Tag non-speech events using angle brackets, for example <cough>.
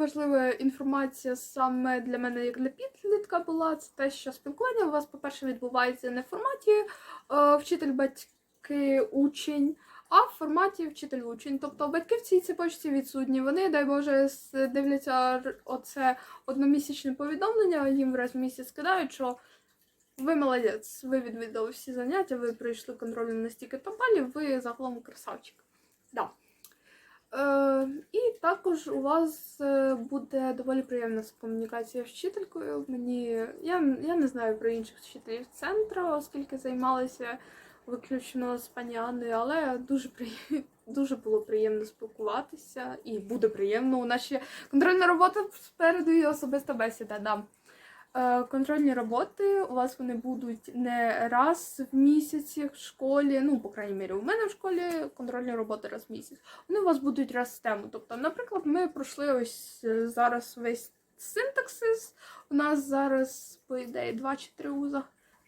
важлива інформація саме для мене, як для підлітка, була це те, що спілкування у вас, по-перше, відбувається не в форматі е, вчитель, батьки, учень, а в форматі вчитель учень. Тобто батьки в цій цепочці відсутні. Вони, дай Боже, дивляться оце одномісячне повідомлення, їм раз в місяць кидають, що ви молодець, ви відвідали всі заняття, ви пройшли контроль на стільки то балів, ви загалом красавчик. Да. Також у вас е, буде доволі приємна комунікація з вчителькою. Мені я, я не знаю про інших вчителів центру, оскільки займалася виключно з пані Анною, але дуже приємно. <laughs> дуже було приємно спілкуватися, і буде приємно. У нас ще контрольна робота спереду і особиста бесіда. Да. Е, Контрольні роботи у вас вони будуть не раз в місяці в школі. Ну, по крайній мірі, у мене в школі контрольні роботи раз в місяць. Вони у вас будуть раз в тему. Тобто, наприклад, ми пройшли ось е, зараз весь синтаксис. У нас зараз, по ідеї, два чи три вуза